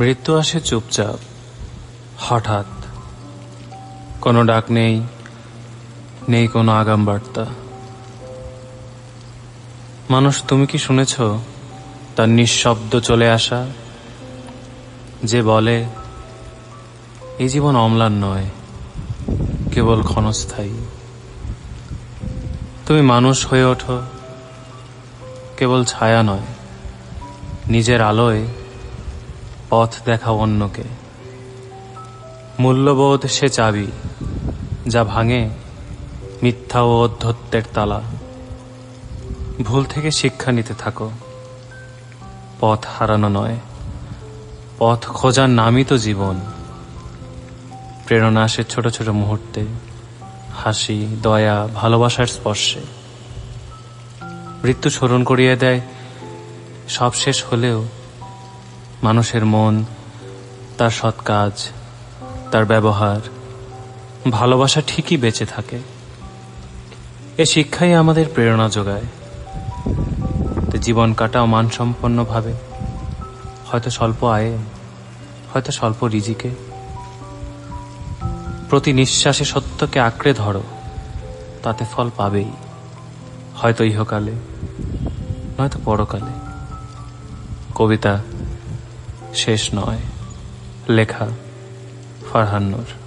মৃত্যু আসে চুপচাপ, হঠাৎ। কোনো ডাক নেই নেই কোনো আগাম বার্তা। মানুষ, তুমি কি শুনেছ? তার নিঃশব্দ চলে আসা, যে বলে, এই জীবন অম্লান নয়, কেবল ক্ষণস্থায়ী। তুমি মানুষ হয়ে ওঠো, কেবল ছায়া নয়, নিজের আলোয় পথ দেখা অন্যকে। মূল্যবোধ সে চাবি, যা ভাঙে মিথ্যা ও অধ্যত্বের তালা। ভুল থেকে শিক্ষা নিতে থাকো। পথ হারানো নয়, পথ খোঁজার নামই তো জীবন। প্রেরণা আসে ছোট ছোট মুহূর্তে, হাসি, দয়া, ভালোবাসার স্পর্শে। মৃত্যু স্মরণ করিয়ে দেয়, সব শেষ হলেও মানুষের মন, তার সৎ কাজ, তার ব্যবহার, ভালোবাসা ঠিকই বেঁচে থাকে। এ শিক্ষাই আমাদের প্রেরণা যোগায়। জীবন কাটাও মানসম্পন্নভাবে। হয়তো স্বল্প আয়ে, হয়তো স্বল্প রিজিকে। প্রতি নিঃশ্বাসে সত্যকে আঁকড়ে ধরো, তাতে ফল পাবেই। হয়তো ইহকালে, নয়তো পরকালে। কবিতা শেষ নয়। লেখা ফারহান নূর।